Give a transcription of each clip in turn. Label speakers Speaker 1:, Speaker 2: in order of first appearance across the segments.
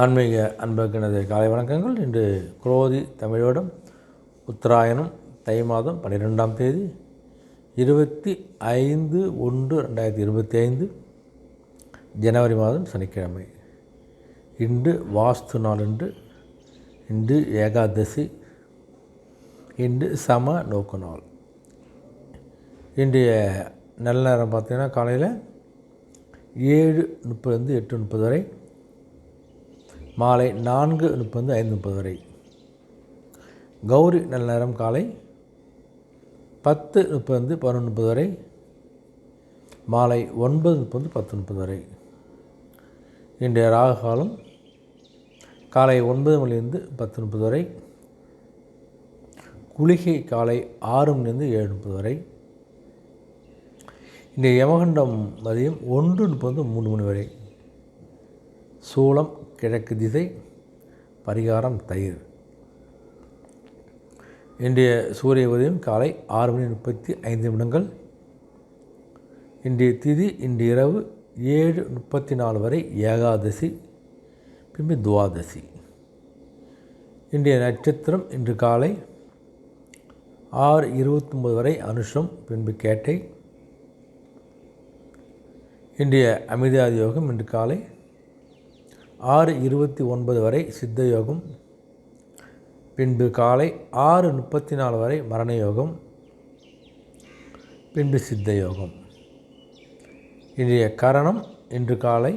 Speaker 1: ஆன்மீக அன்புக்கினது காலை வணக்கங்கள். இன்று குரோதி தமிழோடம் உத்தராயணம் தை மாதம் பன்னிரெண்டாம் தேதி இருபத்தி ஐந்து ஒன்று ரெண்டாயிரத்தி இருபத்தி ஐந்து ஜனவரி மாதம் சனிக்கிழமை. இன்று வாஸ்து நாள் இன்று இன்று ஏகாதசி இன்று சம நோக்கு நாள். இன்றைய நல்ல நேரம் பார்த்தீங்கன்னா காலையில் ஏழு முப்பதுலேருந்து எட்டு முப்பது வரை மாலை நான்கு முப்பது ஐந்து முப்பது வரை. கௌரி நல்ல நேரம் காலை பத்து முப்பது பதினொன்று முப்பது வரை. மாலை ஒன்பது முப்பது பத்து முப்பது வரை. இன்றைய ராகு காலம் காலை ஒன்பது மணிலிருந்து பத்து முப்பது வரை. குளிகை காலை ஆறு மணிலிருந்து ஏழு முப்பது வரை. இன்றைய யமகண்டம் மதியம் ஒன்று முப்பது மூணு மணி வரை. சூளம் கிழக்கு திசை பரிகாரம் தயிர். இன்றைய சூரிய உதயம் காலை ஆறு மணி முப்பத்தி ஐந்து நிமிடங்கள். இன்றைய திதி இன்று இரவு ஏழு முப்பத்தி நாலு வரை ஏகாதசி பின்பு துவாதசி. இன்றைய நட்சத்திரம் இன்று காலை ஆறு இருபத்தொம்பது வரை அனுஷம் பின்பு கேட்டை. இன்றைய அமிதாதி யோகம் இன்று காலை ஆறு இருபத்தி ஒன்பது வரை சித்த யோகம் பின்பு காலை ஆறு முப்பத்தி நாலு வரை மரண யோகம் பின்பு சித்த யோகம் இன்றைய கரணம் இன்று காலை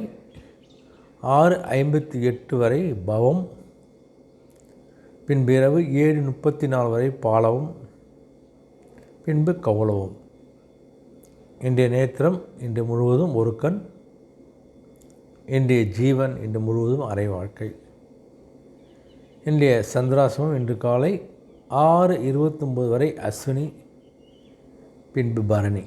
Speaker 1: ஆறு ஐம்பத்தி எட்டு வரை பவம் பின்பு இரவு ஏழு முப்பத்தி நாலு வரை பாலவும் பின்பு கௌளவம் இன்றைய நேத்திரம் இன்று முழுவதும் ஒரு கண் இன்றைய ஜீவன் இன்று முழுவதும் அரை வாழ்க்கை. இன்றைய சந்திராசமம் இன்று காலை ஆறு இருபத்தொம்பது வரை அஸ்வினி பின்பு பரணி.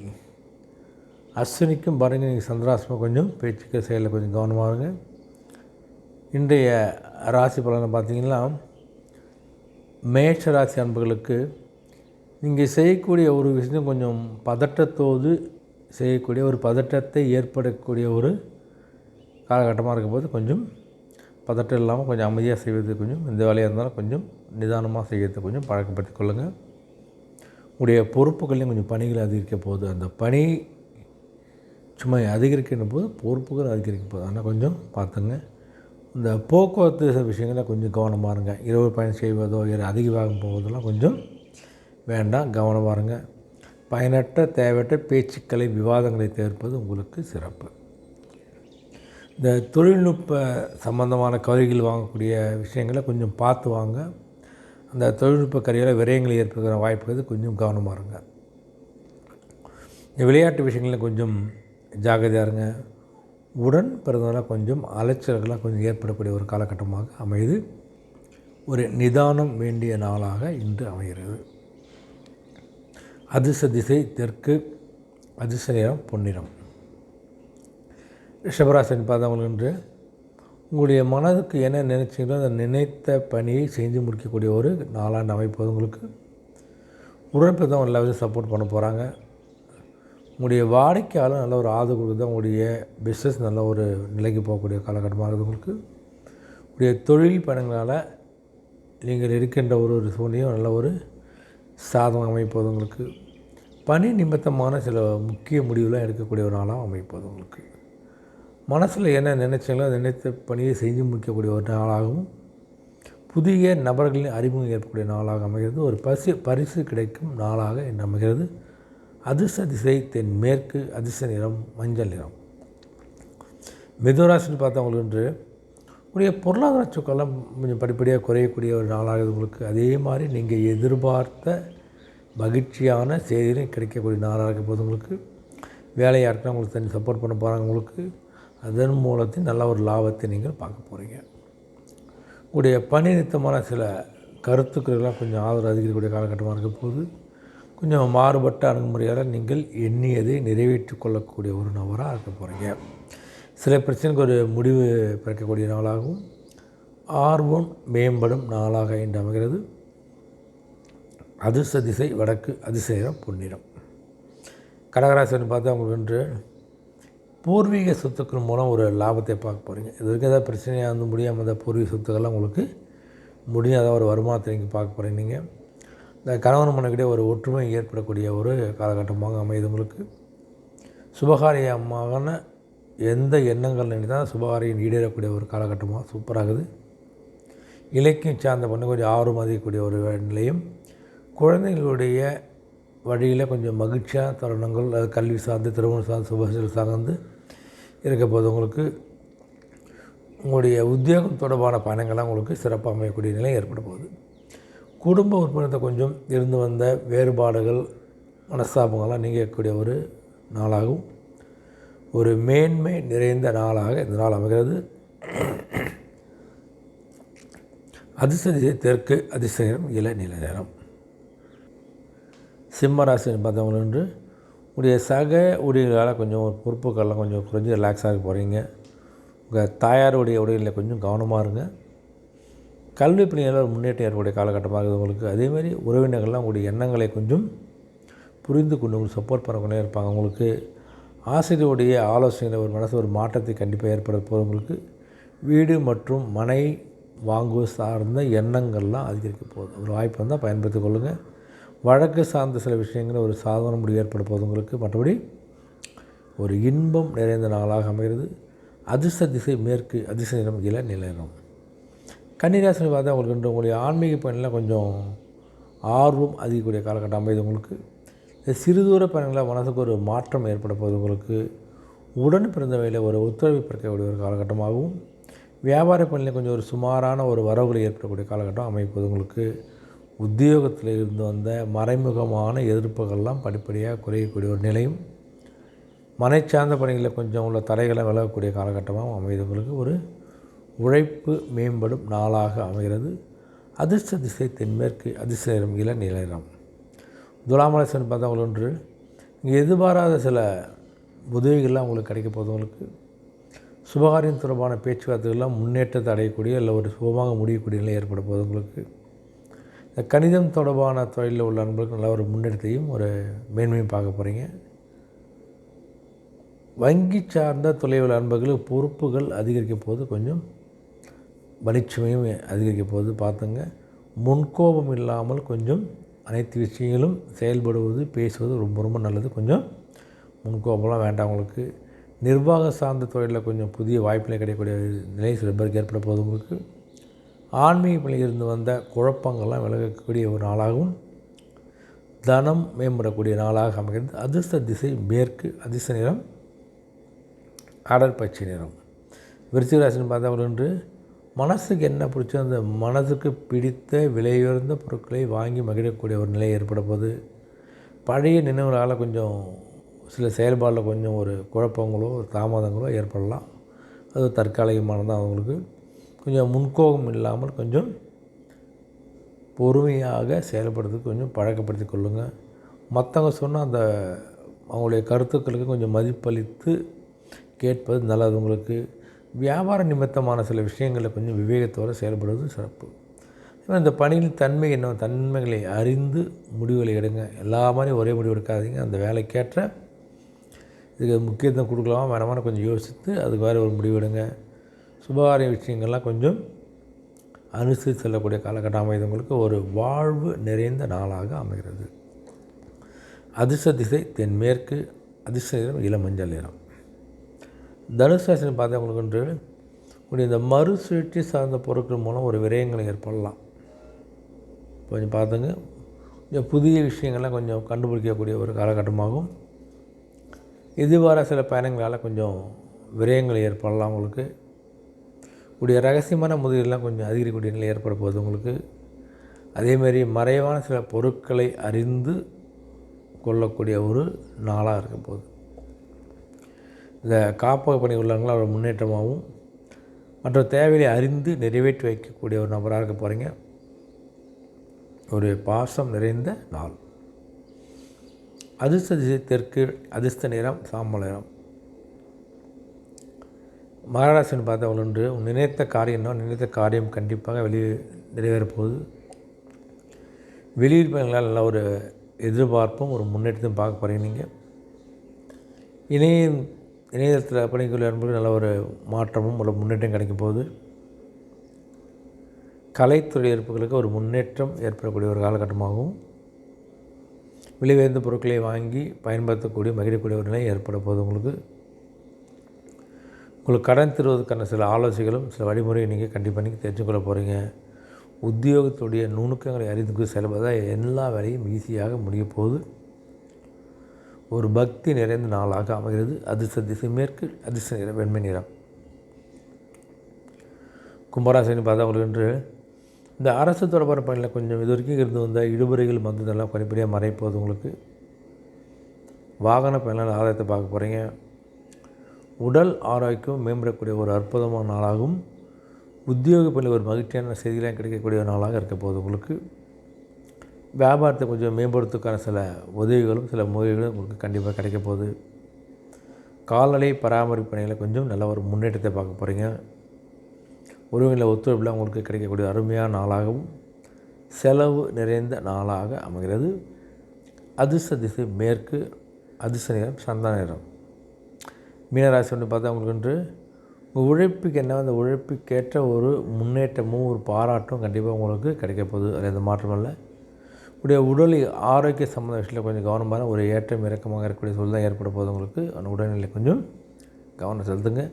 Speaker 1: அஸ்வினிக்கும் பரணி சந்திராசமம் கொஞ்சம் பேச்சுக்கு செயலில் கொஞ்சம் கவனமாக இருங்க. இன்றைய ராசி பலனை பார்த்தீங்கன்னா மேஷ ராசி அன்புகளுக்கு நீங்கள் செய்யக்கூடிய ஒரு விஷயம் கொஞ்சம் பதட்டத்தோடு செய்யக்கூடிய ஒரு பதட்டத்தை ஏற்படக்கூடிய ஒரு காலகட்டமாக இருக்கும்போது கொஞ்சம் பதட்டம் இல்லாமல் கொஞ்சம் அமைதியாக செய்வது கொஞ்சம் இந்த வேலையாக இருந்தாலும் கொஞ்சம் நிதானமாக செய்கிறது கொஞ்சம் பழக்கப்படுத்திக் கொள்ளுங்கள் உடைய பொறுப்புகளையும் கொஞ்சம் பணிகள் அதிகரிக்க போகுது. அந்த பணி சும்மா அதிகரிக்கின்ற போது பொறுப்புகள் அதிகரிக்க போகுது. ஆனால் கொஞ்சம் பார்த்துங்க. இந்த போக்குவரத்து விஷயங்களில் கொஞ்சம் கவனமாக இருங்க. இரவு பயணம் செய்வதோ அதிக வேகம் போவதெல்லாம் கொஞ்சம் வேண்டாம். கவனமாக இருங்க. பயனற்ற தேவையற்ற பேச்சுக்களை விவாதங்களை தவிர்ப்பது உங்களுக்கு சிறப்பு. இந்த தொழில்நுட்ப சம்பந்தமான கருவிகள் வாங்கக்கூடிய விஷயங்களை கொஞ்சம் பார்த்து வாங்க. அந்த தொழில்நுட்ப கருவியில் விரயங்கள் ஏற்படுகிற வாய்ப்புகள் கொஞ்சம் கவனமாக இருங்க. இந்த விளையாட்டு விஷயங்களில் கொஞ்சம் ஜாகிரதையாக இருங்க. உடன் பிறந்தனால கொஞ்சம் அலைச்சல்களாக கொஞ்சம் ஏற்படக்கூடிய ஒரு காலகட்டமாக அமையுது. ஒரு நிதானம் வேண்டிய நாளாக இன்று அமைகிறது. அதிர்ஷ்ட திசை தெற்கு அதிர்ஷ்ட நிறம் பொன்னிறம். ரிஷபராசன் பார்த்தவங்க என்று உங்களுடைய மனதுக்கு என்ன நினைச்சீங்களோ அதை நினைத்த பணியை செஞ்சு முடிக்கக்கூடிய ஒரு நாளாண்டு அமைப்பது உங்களுக்கு. உடன்பிறந்தவங்க எல்லா விதம் சப்போர்ட் பண்ண போகிறாங்க உங்களுடைய வாடிக்கையாளர் நல்ல ஒரு ஆதரவு கொடுக்குறது உங்களுடைய பிஸ்னஸ் நல்ல ஒரு நிலைக்கு போகக்கூடிய காலகட்டமாக இருக்குது உங்களுக்கு. உங்களுடைய தொழில் பயணங்களால் நீங்கள் இருக்கின்ற ஒரு ஒரு சூழ்நிலையும் நல்ல ஒரு சாதகம் அமைப்பது உங்களுக்கு. பணி நிமித்தமான சில முக்கிய முடிவுலாம் எடுக்கக்கூடிய ஒரு நாளாக அமைப்பது உங்களுக்கு. மனசில் என்ன நினைச்சீங்களோ நினைத்த பணியை செய்து முடிக்கக்கூடிய ஒரு நாளாகவும் புதிய நபர்களின் அறிமுகம் ஏற்படக்கூடிய நாளாக அமைகிறது. ஒரு பரிசு பரிசு கிடைக்கும் நாளாக என்ன அமைகிறது. அதிர்ஷ்ட திசை தென் மேற்கு அதிர்ஷ்ட நிறம் மஞ்சள் நிறம். மிதுராசின்னு பார்த்தவங்களுக்கு என்று உடைய பொருளாதார சொக்கெல்லாம் கொஞ்சம் படிப்படியாக குறையக்கூடிய ஒரு நாளாக உங்களுக்கு. அதே மாதிரி நீங்கள் எதிர்பார்த்த மகிழ்ச்சியான செய்தியும் கிடைக்கக்கூடிய நாளாக இருக்கும் போது உங்களுக்கு. வேலையாக இருக்கா உங்களுக்கு தனி சப்போர்ட் பண்ண போகிறாங்க உங்களுக்கு. அதன் மூலத்தில் நல்ல ஒரு லாபத்தை நீங்கள் பார்க்க போகிறீங்க உங்களுடைய பணி நிறுத்தமான சில கருத்துக்கள்லாம் கொஞ்சம் ஆதரவு அதிகரிக்கக்கூடிய காலகட்டமாக இருக்க போது கொஞ்சம் மாறுபட்ட அணுகுமுறையால் நீங்கள் எண்ணியதை நிறைவேற்றி கொள்ளக்கூடிய ஒரு நபராக இருக்க போகிறீங்க சில பிரச்சனைக்கு ஒரு முடிவு பிறக்கக்கூடிய நாளாகவும் ஆர்வம் மேம்படும் நாளாக இன்று அமைகிறது அதிர்ஷ்ட திசை வடக்கு அதிசயம் பொன்னிறம் கடகராசன் பார்த்தா உங்களுக்கு என்று பூர்வீக சொத்துக்கள் மூலம் ஒரு லாபத்தை பார்க்க போகிறீங்க இது வரைக்கும் ஏதாவது பிரச்சனையாக வந்து முடியாமல் அந்த பூர்வீக சொத்துக்கள்லாம் உங்களுக்கு முடியாத ஒரு வருமானத்தை நீங்கள் பார்க்க போகிறீங்க நீங்கள் இந்த கணவன் மனைவிடையே ஒரு ஒற்றுமை ஏற்படக்கூடிய ஒரு காலகட்டமாக அமையுது உங்களுக்கு. சுபகாரியமான எந்த எண்ணங்கள் நினைத்தால் சுபகாரியம் ஈடேறக்கூடிய ஒரு காலகட்டமாக சூப்பராகுது இலக்கியம் சார்ந்த பண்ண கொஞ்சம் ஆர்வம் அதிகக்கூடிய ஒரு நிலையும் குழந்தைகளுடைய வழியில் கொஞ்சம் மகிழ்ச்சியாக தருணங்கள் அது கல்வி சார்ந்து திருமணம் சார்ந்து சுபசல் சார்ந்து இருக்கப்போது உங்களுக்கு உங்களுடைய உத்தியோகம் தொடர்பான பயணங்கள்லாம் உங்களுக்கு சிறப்பாக அமையக்கூடிய நிலை ஏற்பட போகுது. குடும்ப உறுப்பினத்தை கொஞ்சம் இருந்து வந்த வேறுபாடுகள் மனஸ்தாபங்கள்லாம் நீங்கக்கூடிய ஒரு நாளாகவும் ஒரு மேன்மை நிறைந்த நாளாக இந்த நாள் அமைகிறது. அதிர்ஷ்ட தெற்கு அதிர்ஷ்ட நேரம் இள நேரம். சிம்ம ராசின்னு பார்த்தவங்க உடைய சக ஊழியர்களால் கொஞ்சம் பொறுப்புக்கள்லாம் கொஞ்சம் குறைஞ்சி ரிலாக்ஸாக போகிறீங்க உங்கள் தாயாருடைய உடைகளில் கொஞ்சம் கவனமாக இருங்க. கல்வி பணியில் ஒரு முன்னேற்றம் ஏற்படைய காலகட்டமாக இருக்குது உங்களுக்கு. அதேமாதிரி உறவினர்கள்லாம் உங்களுடைய எண்ணங்களை கொஞ்சம் புரிந்து கொண்டு உங்களுக்கு சப்போர்ட் பண்ணக்கூடிய இருப்பாங்க. உங்களுக்கு ஆசிரியருடைய ஆலோசனையில் ஒரு மனசு ஒரு மாற்றத்தை கண்டிப்பாக ஏற்பட போகிறவங்களுக்கு வீடு மற்றும் மனை வாங்குவது சார்ந்த எண்ணங்கள்லாம் அதிகரிக்க போகுது. ஒரு வாய்ப்பு வந்தால் பயன்படுத்திக் கொள்ளுங்கள் வழக்கு சார்ந்த சில விஷயங்கள் ஒரு சாதன முடிவு ஏற்பட போகுது மற்றபடி ஒரு இன்பம் நிறைந்த நாளாக அமைகிறது. அதிர்ஷ்ட திசை மேற்கு அதிர்ஷ்ட நிறம் கீழே நிலையம் கன்னிராசினி பார்த்தா உங்களுக்கு உங்களுடைய ஆன்மீக பயணில் கொஞ்சம் ஆர்வம் அதிகக்கூடிய காலகட்டம் அமைது உங்களுக்கு. இந்த சிறுதூர பயணங்களில் மனதுக்கு ஒரு மாற்றம் ஏற்பட போது உங்களுக்கு. உடன் பிறந்தவையில் ஒரு ஒத்துழைப்பு பிறக்கக்கூடிய ஒரு காலகட்டமாகவும் வியாபார பணியில் கொஞ்சம் ஒரு சுமாரான ஒரு வரவுகளை ஏற்படக்கூடிய காலகட்டம் அமைப்பது உங்களுக்கு. உத்தியோகத்தில் இருந்து வந்த மறைமுகமான எதிர்ப்புகள்லாம் படிப்படியாக குறையக்கூடிய ஒரு நிலையும் மனை சார்ந்த பணிகளில் கொஞ்சம் உள்ள தடைகளை விலகக்கூடிய காலகட்டமாகவும் அமைதவங்களுக்கு ஒரு உழைப்பு மேம்படும் நாளாக அமைகிறது. அதிர்ஷ்ட திசை தென்மேற்கு அதிர்ஷ்டம் இள நிலையம் துலாமலேசன் பார்த்தவங்கள் ஒன்று. இங்கே எதிர்பாராத சில உதவிகள்லாம் உங்களுக்கு கிடைக்க போதவங்களுக்கு சுபகாரியம் தொடர்பான பேச்சுவார்த்தைகள்லாம் முன்னேற்றத்தை அடையக்கூடிய இல்லை ஒரு சுபமாக முடியக்கூடிய நிலை ஏற்பட போதவங்களுக்கு கணிதம் தொடர்பான தொழிலில் உள்ள நண்பர்களுக்கு நல்ல ஒரு முன்னேற்றத்தையும் ஒரு மேன்மையும் பார்க்க போகிறீங்க வங்கி சார்ந்த தொலைவில் நண்பர்களுக்கு பொறுப்புகள் அதிகரிக்க போது கொஞ்சம் வலிச்சுமையும் அதிகரிக்க போது பார்த்துங்க. முன்கோபம் இல்லாமல் கொஞ்சம் அனைத்து விஷயங்களும் செயல்படுவது பேசுவது ரொம்ப ரொம்ப நல்லது. கொஞ்சம் முன்கோபம்லாம் வேண்டாம் உங்களுக்கு. நிர்வாக சார்ந்த தொழிலில் கொஞ்சம் புதிய வாய்ப்புகளை கிடைக்கக்கூடிய நிலை சில பேருக்கு ஏற்பட போது உங்களுக்கு. ஆன்மீகத்தில் இருந்து வந்த குழப்பங்கள்லாம் விலகக்கூடிய ஒரு நாளாகவும் தனம் மேம்படக்கூடிய நாளாக அமைகிறது. அதிர்ஷ்ட திசை மேற்கு அதிர்ஷ்ட நிறம் அடற்பச்சை நிறம். விருச்சிகராசின்னு பார்த்தா என்று மனசுக்கு என்ன பிடிச்சோ அந்த மனதுக்கு பிடித்த விலையுயர்ந்த பொருட்களை வாங்கி மகிழக்கூடிய ஒரு நிலை ஏற்பட போது பழைய நினைவுகளால் கொஞ்சம் சில செயல்பாடில் கொஞ்சம் ஒரு குழப்பங்களோ ஒரு தாமதங்களோ ஏற்படலாம். அது தற்காலிகமானதான் அவங்களுக்கு. கொஞ்சம் முன்கோபம் இல்லாமல் கொஞ்சம் பொறுமையாக செயல்படுறதுக்கு கொஞ்சம் பழக்கப்படுத்தி கொள்ளுங்கள் மற்றவங்க சொன்னால் அந்த அவங்களுடைய கருத்துக்களுக்கு கொஞ்சம் மதிப்பளித்து கேட்பது நல்லது உங்களுக்கு. வியாபார நிமித்தமான சில விஷயங்களில் கொஞ்சம் விவேகத்தோடு செயல்படுவது சிறப்பு. இந்த பணியின் தன்மை என்ன? தன்மைகளை அறிந்து முடிவுகளை எடுங்க. எல்லா மாதிரியும் ஒரே முடிவு எடுக்காதீங்க. அந்த வேலைக்கேற்ற இதுக்கு முக்கியத்துவம் கொடுக்கலாமா. வேணாமான்னு கொஞ்சம் யோசித்து அதுக்கு வேறு ஒரு முடிவு எடுங்க. சுபகாரிய விஷயங்கள்லாம் கொஞ்சம் அனுசரித்து செல்லக்கூடிய காலகட்டம் அமைதவங்களுக்கு ஒரு வாழ்வு நிறைந்த நாளாக அமைகிறது. அதிர்ஷ்ட திசை தென்மேற்கு அதிர்ஷ்ட நிறம் இளமஞ்சள் நிறம். தனுசு ராசின்னு பார்த்தவங்களுக்கு என்று உங்களுடைய இந்த மறுசுழற்சி சார்ந்த பொருட்கள் மூலம் ஒரு விரயங்களை ஏற்படலாம். கொஞ்சம் பார்த்துங்க. கொஞ்சம் புதிய விஷயங்கள்லாம் கொஞ்சம் கண்டுபிடிக்கக்கூடிய ஒரு காலகட்டமாகும். இதுவார சில பயணங்களால் கொஞ்சம் விரயங்கள் ஏற்படலாம் உங்களுக்கு. உடைய ரகசியமான முதலீடுலாம் கொஞ்சம் அதிகரிக்கக்கூடிய நிலை ஏற்பட போகுது உங்களுக்கு. அதேமாரி மறைவான சில பொருட்களை அறிந்து கொள்ளக்கூடிய ஒரு நாளாக இருக்க போகுது. இந்த காப்பக பணி உள்ளவங்களாம் ஒரு முன்னேற்றமாகவும் மற்ற தேவையை அறிந்து நிறைவேற்றி வைக்கக்கூடிய ஒரு நபராக இருக்க போகிறீங்க ஒரு பாசம் நிறைந்த நாள். அதிர்ஷ்ட திசை தெற்கு அதிர்ஷ்ட நேரம் சாம்பல் நேரம் மகாராசின்னு பார்த்தா ஒன்று நினைத்த காரியம்னா நினைத்த காரியம் கண்டிப்பாக வெளியே நிறைவேறப் போகுது வெளியூர் பயணங்களால் நல்ல ஒரு எதிர்பார்ப்பும் ஒரு முன்னேற்றத்தையும் பார்க்க போகிறீங்க நீங்கள் இணையம் இணையதளத்தில் பணிக்குள்ள அன்புக்கு நல்ல ஒரு மாற்றமும் ஒரு முன்னேற்றம் கிடைக்கும் போது கலைத்துறை இருப்புகளுக்கு ஒரு முன்னேற்றம் ஏற்படக்கூடிய ஒரு காலகட்டமாகவும் விலையுயர்ந்த பொருட்களை வாங்கி பயன்படுத்தக்கூடிய மகிழக்கூடிய ஒரு நிலை ஏற்பட போகுது உங்களுக்கு. உங்களுக்கு கடன் தருவதற்கான சில ஆலோசனைகளும் சில வழிமுறையை நீங்கள் கண்டிப்பாக நீங்கள் தெரிஞ்சுக்கொள்ள போகிறீங்க உத்தியோகத்துடைய நுணுக்கங்களை அறிந்து செல்வதால் எல்லா வேலையும் ஈஸியாக முடிய போகுது. ஒரு பக்தி நிறைந்த நாளாக அமைகிறது. அதிர்ஷ்ட திசை மேற்கு அதிர்ஷ்ட நிறம் வெண்மை நிறம். கும்பராசினி பார்த்தா உங்களுக்கு என்று இந்த அரசு தொடர்பான பணியில் கொஞ்சம் இது வரைக்கும் இருந்து வந்த இடுபறைகள் வந்ததெல்லாம் படிப்படியாக மறைப்போகுது உங்களுக்கு. வாகன பயனால் ஆதாயத்தை பார்க்க போகிறீங்க உடல் ஆரோக்கியம் மேம்படக்கூடிய ஒரு அற்புதமான நாளாகவும் உத்தியோக பணியில் ஒரு மகிழ்ச்சியான செய்திகளாக கிடைக்கக்கூடிய நாளாக இருக்க போகுது உங்களுக்கு. வியாபாரத்தை கொஞ்சம் மேம்படுத்துக்கான சில உதவிகளும் சில முயற்சிகளும் உங்களுக்கு கண்டிப்பாக கிடைக்க போகுது. கால்நடை பராமரிப்பு பணியில் கொஞ்சம் நல்ல ஒரு முன்னேற்றத்தை பார்க்க போகிறீங்க உறவுகளை ஒத்துழைப்பில் உங்களுக்கு கிடைக்கக்கூடிய அருமையான நாளாகவும் செலவு நிறைந்த நாளாக அமைகிறது. அதிர்ஷ்ட திசை மேற்கு அதிர்ஷ்ட நேரம் சந்தா நேரம் மீனராசி ஒன்று பார்த்தா உங்களுக்கு என்று உங்கள் உழைப்புக்கு என்ன அந்த உழைப்புக்கேற்ற ஒரு முன்னேற்றமும் ஒரு பாராட்டும் கண்டிப்பாக உங்களுக்கு கிடைக்க போகுது. அது எந்த மாற்றம் இல்லை. உடைய உடல் ஆரோக்கிய சம்மந்த விஷயத்தில் கொஞ்சம் கவனமாக ஒரு ஏற்றம் இறக்கமாக இருக்கக்கூடிய சூழல் தான் ஏற்பட போகுது உங்களுக்கு. அந்த உடல்நிலை கொஞ்சம் கவனம் செலுத்துங்க.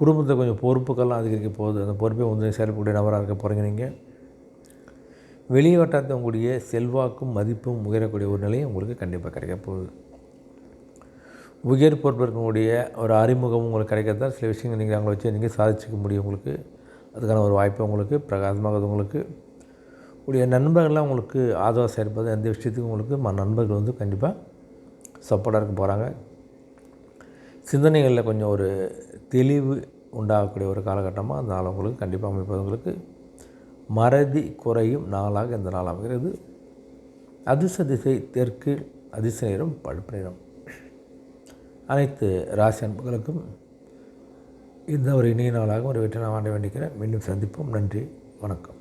Speaker 1: குடும்பத்தில் கொஞ்சம் பொறுப்புக்கெல்லாம் அதிகரிக்க போகுது. அந்த பொறுப்பை வந்து செயல்படக்கூடிய நபராக இருக்க போகிறீங்க நீங்கள் வெளி வட்டாரத்தை உங்களுடைய செல்வாக்கும் மதிப்பும் உயரக்கூடிய ஒரு நிலையும் உங்களுக்கு கண்டிப்பாக கிடைக்க போகுது. உயர் பொறுப்பு இருக்கக்கூடிய ஒரு அறிமுகம் உங்களுக்கு கிடைக்கிறதா சில விஷயங்கள் நீங்கள் அவங்கள வச்சு நீங்கள் சாதிச்சிக்க முடியும் உங்களுக்கு. அதுக்கான ஒரு வாய்ப்பு உங்களுக்கு பிரகாசமாக உங்களுக்கு. உடைய நண்பர்கள்லாம் உங்களுக்கு ஆதரவாக செயல்பது எந்த விஷயத்துக்கும் உங்களுக்கு ம நண்பர்கள் வந்து கண்டிப்பாக சப்போர்ட்டாக இருக்க போகிறாங்க சிந்தனைகளில் கொஞ்சம் ஒரு தெளிவு உண்டாகக்கூடிய ஒரு காலகட்டமாக அந்த நாள் உங்களுக்கு கண்டிப்பாக அமைப்பது உங்களுக்கு. மறதி குறையும் நாளாக இந்த நாள் அமைகிறது. அதிர்ஷ்ட திசை தெற்கு அதிர்ஷ்ட நேரம் பழுப்பு நேரம் அனைத்து ராசி அன்புகளுக்கும் இந்த ஒரு இனிய நாளாக ஒரு வெற்றி நான் வாண்ட வேண்டிக்கிறேன். மீண்டும் சந்திப்போம். நன்றி. வணக்கம்.